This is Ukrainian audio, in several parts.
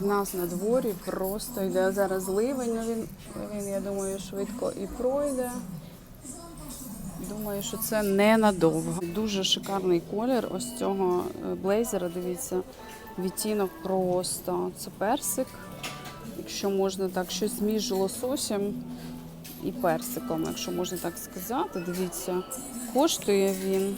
В нас на дворі просто йде зараз ливень. ну, Він, він, я думаю, швидко і пройде. Думаю, що це ненадовго. Дуже шикарний колір ось цього е, блейзера. Дивіться, відтінок просто. Це персик. Якщо можна так, щось між лососем і персиком, якщо можна так сказати. Дивіться, коштує він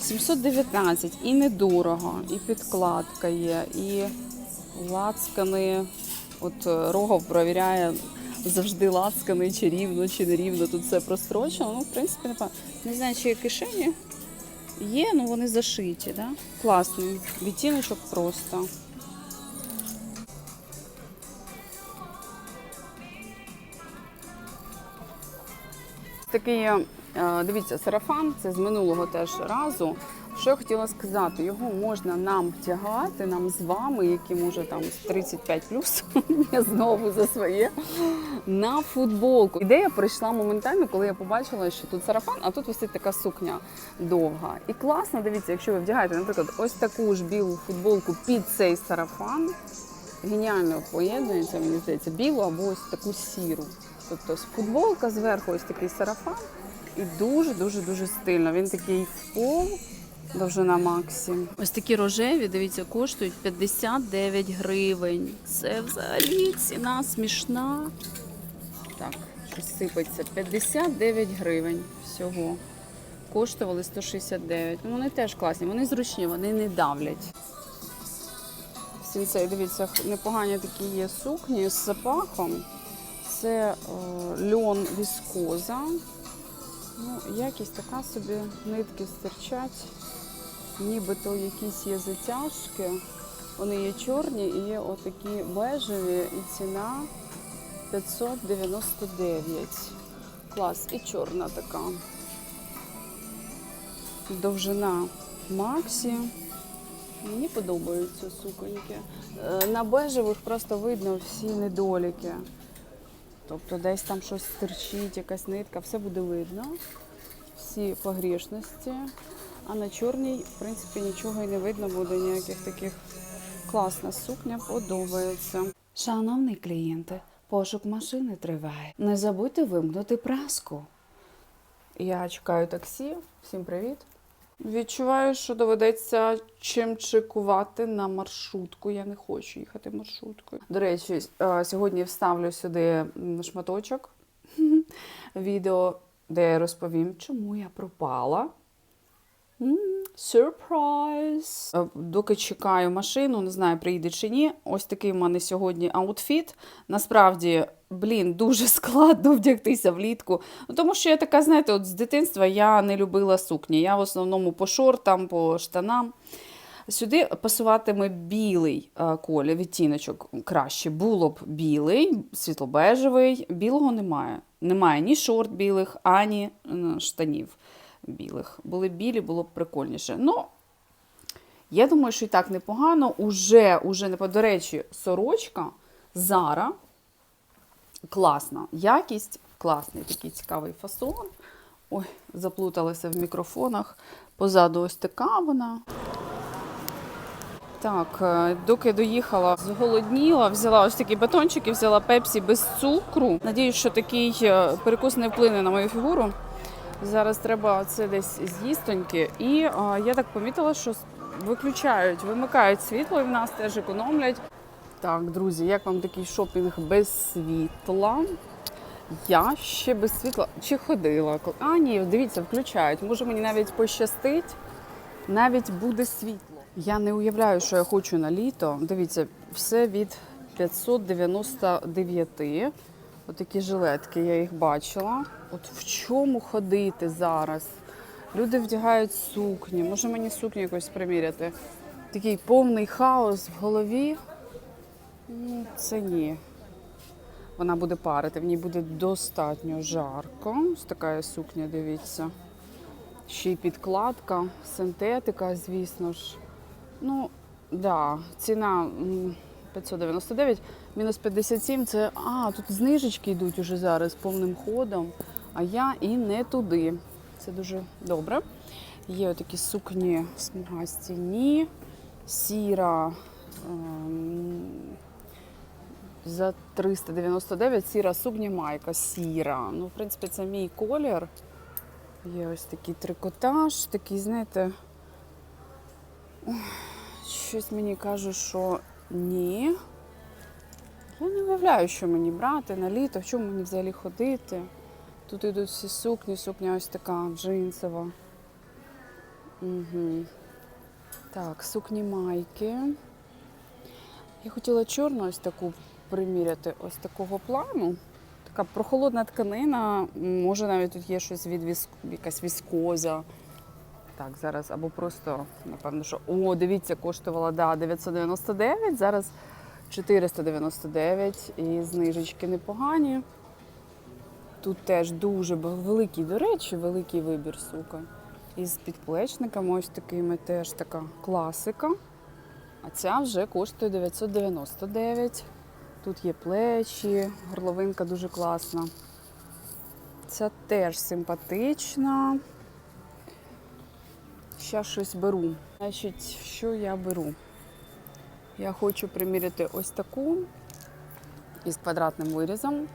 719 і недорого, і підкладка є, і лацкани. От е, Рогов провіряє завжди лацкани, чи рівно, чи не рівно. Тут все прострочено. Ну, в принципі, не, не знаю, чи є кишені. Є, ну вони зашиті, да? Класний. Відтіночок просто. Такий, е, дивіться, сарафан, це з минулого теж разу. Що я хотіла сказати, його можна нам втягати, нам з вами, які може там 35 плюс, я знову за своє, на футболку. Ідея прийшла моментально, коли я побачила, що тут сарафан, а тут висить така сукня довга. І класно, дивіться, якщо ви вдягаєте, наприклад, ось таку ж білу футболку під цей сарафан, геніально поєднується, мені здається, білу або ось таку сіру. Тобто футболка зверху ось такий сарафан і дуже дуже дуже стильно. Він такий в пол, довжина Максі. Ось такі рожеві, дивіться, коштують 59 гривень. Це взагалі ціна смішна. Так, щось сипеться. 59 гривень всього. Коштували 169. Ну, вони теж класні, вони зручні, вони не давлять. Сінцей, дивіться, непогані такі є сукні з запахом. Це е, льон віскоза. Ну, якість така собі, нитки стирчать, нібито якісь є затяжки. Вони є чорні і є отакі бежеві, і ціна 599. Клас, і чорна така. Довжина Максі. Мені подобаються суконьки. Е, На бежевих просто видно всі недоліки. Тобто десь там щось стирчить, якась нитка, все буде видно, всі погрішності. А на чорній, в принципі, нічого і не видно буде, ніяких таких класна сукня подобається. Шановні клієнти, пошук машини триває. Не забудьте вимкнути праску. Я чекаю таксі. Всім привіт. Відчуваю, що доведеться чим чекувати на маршрутку. Я не хочу їхати маршруткою. До речі, е, сьогодні вставлю сюди шматочок відео, де я розповім, чому я пропала. Сюрприз! Е, Доки чекаю машину, не знаю, приїде чи ні. Ось такий в мене сьогодні аутфіт. Насправді, блін, дуже складно вдягтися влітку. Ну, тому що я така, знаєте, от з дитинства я не любила сукні. Я в основному по шортам, по штанам. Сюди пасуватиме білий е, колір, відтіночок краще. Було б білий, світлобежевий. Білого немає. Немає ні шорт білих, ані штанів білих. Були білі, було б прикольніше. Ну, я думаю, що і так непогано. Уже, уже не до речі, сорочка Зара. Класна. Якість, класний такий цікавий фасон. Ой, заплуталася в мікрофонах. Позаду ось така вона. Так, е, доки доїхала, зголодніла, взяла ось такі батончики, взяла пепсі без цукру. Надіюсь, що такий е, перекус не вплине на мою фігуру. Зараз треба це десь з'їстоньки. І е, я так помітила, що виключають, вимикають світло і в нас теж економлять. Так, друзі, як вам такий шопінг без світла? Я ще без світла чи ходила? А, ні, дивіться, включають. Може мені навіть пощастить, навіть буде світло. Я не уявляю, що я хочу на літо. Дивіться, все від 599. Отакі жилетки, я їх бачила. От в чому ходити зараз? Люди вдягають сукні. Може мені сукню якось приміряти? Такий повний хаос в голові. Ну, це ні. Вона буде парити, в ній буде достатньо жарко. Ось така сукня, дивіться. Ще й підкладка, синтетика, звісно ж. Ну, да, ціна 599, мінус 57 це. А, тут знижечки йдуть уже зараз повним ходом, а я і не туди. Це дуже добре. Є такі сукні смугасті, ні, сіра. ем, за 399 сіра сукня майка. Сіра. Ну, в принципі, це мій колір. Є ось такий трикотаж, такий, знаєте, щось мені каже, що ні. Я не уявляю, що мені брати на літо, в чому мені взагалі ходити. Тут йдуть всі сукні, сукня ось така джинсова. Угу. Так, сукні майки. Я хотіла чорну ось таку приміряти, ось такого плану. Така прохолодна тканина, може навіть тут є щось від віск... якась віскоза. Так, зараз, або просто, напевно, що. О, дивіться, коштувала да, 999, зараз 499 і знижечки непогані. Тут теж дуже великий, до речі, великий вибір суконь. Із підплечниками ось такими теж така класика. А ця вже коштує 999. Тут є плечі, горловинка дуже класна. Ця теж симпатична. Ще щось беру. Значить, що я беру? Я хочу приміряти ось таку із квадратним вирізом.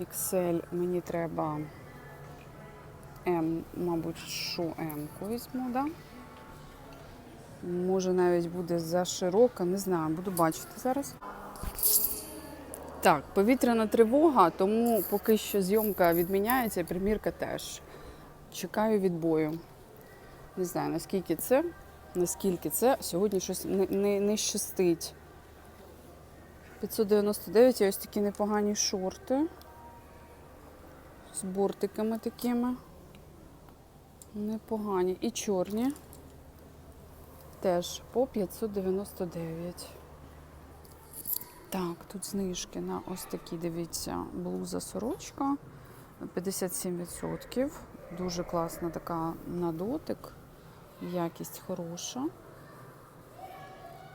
XL мені треба М, мабуть, що М-ку візьму, да? Може навіть буде заширока, не знаю, буду бачити зараз. Так, повітряна тривога, тому поки що зйомка відміняється, примірка теж. Чекаю відбою. Не знаю, наскільки це, наскільки це. Сьогодні щось не, не, не щастить. 599 є ось такі непогані шорти. З бортиками такими. Непогані. І чорні. Теж по 599. Так, тут знижки на ось такі, дивіться, блуза сорочка 57%. Дуже класна така на дотик. Якість хороша.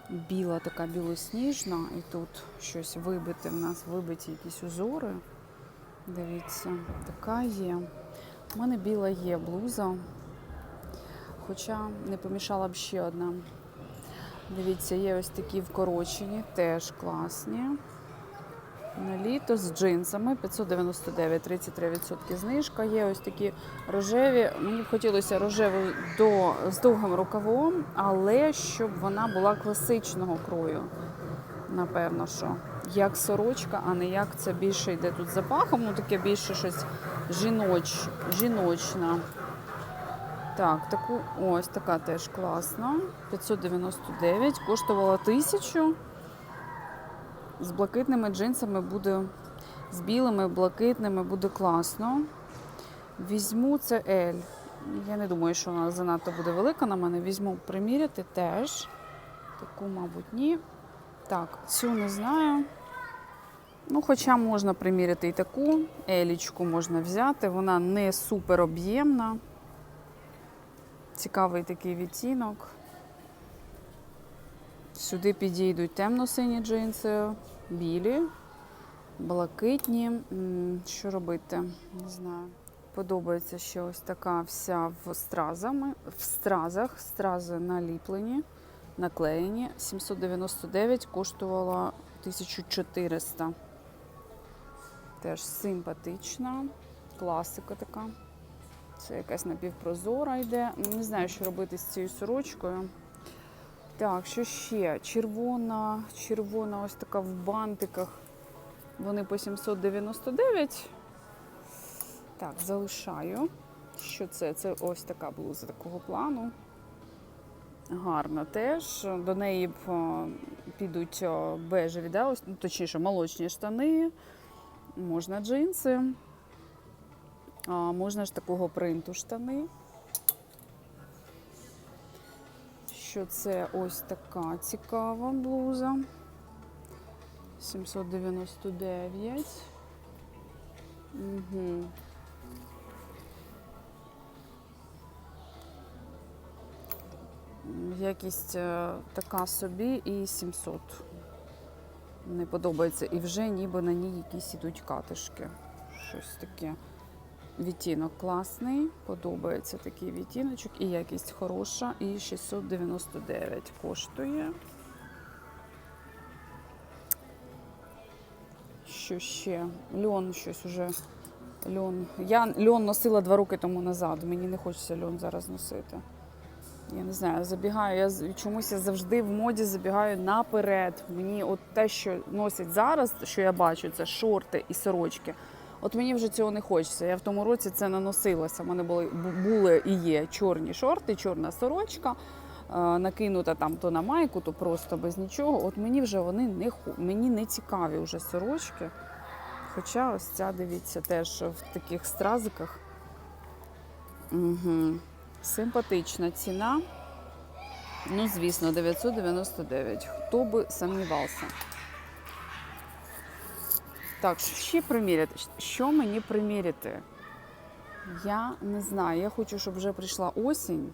Біла така білосніжна. І тут щось вибите. В нас вибиті якісь узори. Дивіться, така є. У мене біла є блуза. Хоча не помішала б ще одна. Дивіться, є ось такі вкорочені, теж класні. На літо з джинсами 599, 33% знижка. Є ось такі рожеві. Мені б хотілося рожеву до, з довгим рукавом, але щоб вона була класичного крою. Напевно, що як сорочка, а не як це більше йде тут запахом. Ну таке більше щось жіноч, жіночне. Так, таку ось така теж класна. 599, коштувала 1000. З блакитними джинсами буде, з білими, блакитними буде класно. Візьму це L. Я не думаю, що вона занадто буде велика на мене. Візьму приміряти теж. Таку, мабуть, ні. Так, цю не знаю. Ну, хоча можна приміряти і таку. Елічку можна взяти. Вона не супер об'ємна. Цікавий такий відтінок. Сюди підійдуть темно-сині джинси, білі, блакитні. Що робити? Не знаю. Подобається ще ось така вся в стразами, в стразах, стрази наліплені, наклеєні. 799 коштувала 1400. Теж симпатична, класика така. Це якась напівпрозора йде. Не знаю, що робити з цією сорочкою. Так, що ще? Червона, червона, ось така в бантиках. Вони по 799. Так, залишаю. Що це? Це ось така блуза такого плану. Гарна теж. До неї б, підуть бежеві, да? ось, ну, точніше, молочні штани, можна джинси. А, можна ж такого принту штани. Що це ось така цікава блуза. 799. Угу. Якість е, така собі і 700. Не подобається. І вже ніби на ній якісь ідуть катишки. Щось таке. Відтінок класний, подобається такий відтіночок, і якість хороша, і 699 коштує. що ще? Льон щось уже. Льон. Я льон носила два роки тому назад. Мені не хочеться льон зараз носити. Я не знаю, забігаю. Я чомусь я завжди в моді забігаю наперед. Мені от те, що носять зараз, що я бачу, це шорти і сорочки. От мені вже цього не хочеться. Я в тому році це наносилася. У мене були, були і є чорні шорти, чорна сорочка, е, накинута там то на майку, то просто без нічого. От мені вже вони не мені не цікаві вже сорочки. Хоча ось ця, дивіться, теж в таких стразиках. Угу. Симпатична ціна. Ну, звісно, 999. Хто би сумнівався. Так, ще приміряти? Що мені приміряти? Я не знаю. Я хочу, щоб вже прийшла осінь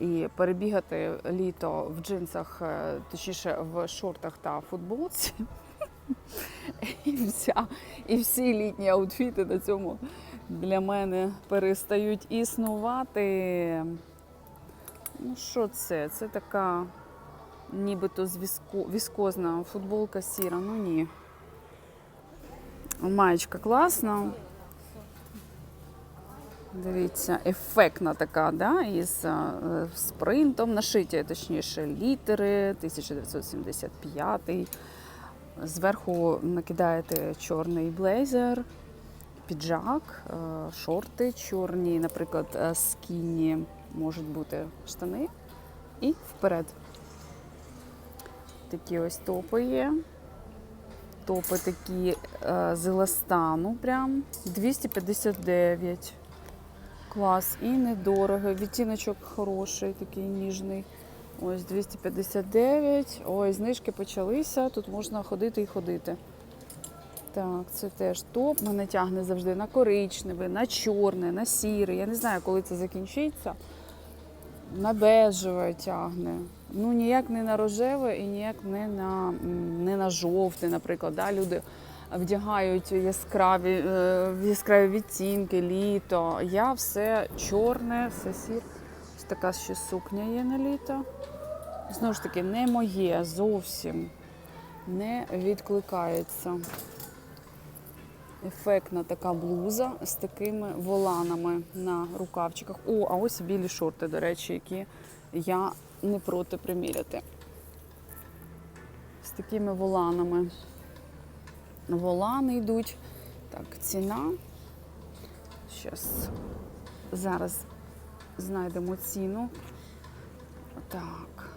і перебігати літо в джинсах, е, точніше в шортах та футболці. І, вся, і всі літні аутфіти на цьому для мене перестають існувати. Ну, що це? Це така нібито віскозна футболка сіра. Ну ні. Маєчка класна. Дивіться, ефектна така, да, із е, спринтом, нашиття, точніше, літери 1975. Зверху накидаєте чорний блейзер, піджак, е, шорти чорні, наприклад, е, скінні можуть бути штани. І вперед. Такі ось топи є. Топи такі е, з еластану прям 259. Клас і недорого. Відтіночок хороший, такий ніжний. Ось 259. Ой, знижки почалися. Тут можна ходити і ходити. Так, це теж топ. Мене тягне завжди на коричневий, на чорний, на сірий. Я не знаю, коли це закінчиться. На бежеве тягне. Ну, ніяк не на рожеве і ніяк не на, не на жовте, наприклад. Да? Люди вдягають яскраві, е, яскраві відтінки, літо. Я все чорне, все сір. Ось така ще сукня є на літо. Знову ж таки, не моє зовсім не відкликається. Ефектна така блуза з такими воланами на рукавчиках. О, а ось білі шорти, до речі, які я не проти приміряти. З такими воланами. Волани йдуть. Так, ціна. Щас. Зараз знайдемо ціну. Так.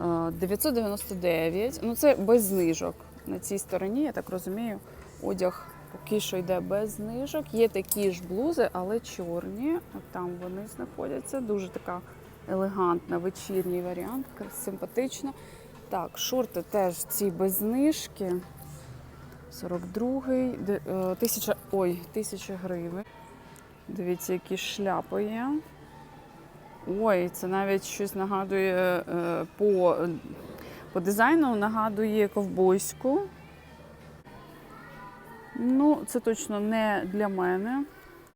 Е, 999. Ну, це без знижок. На цій стороні, я так розумію, одяг поки що йде без знижок. Є такі ж блузи, але чорні. От там вони знаходяться. Дуже така елегантна, вечірній варіант, симпатично. Так, шорти теж ці без знижки. 42-й, е, тисяча, ой, тисяча гривень. Дивіться, які шляпи є. Ой, це навіть щось нагадує е, по, по дизайну нагадує ковбойську. Ну, це точно не для мене.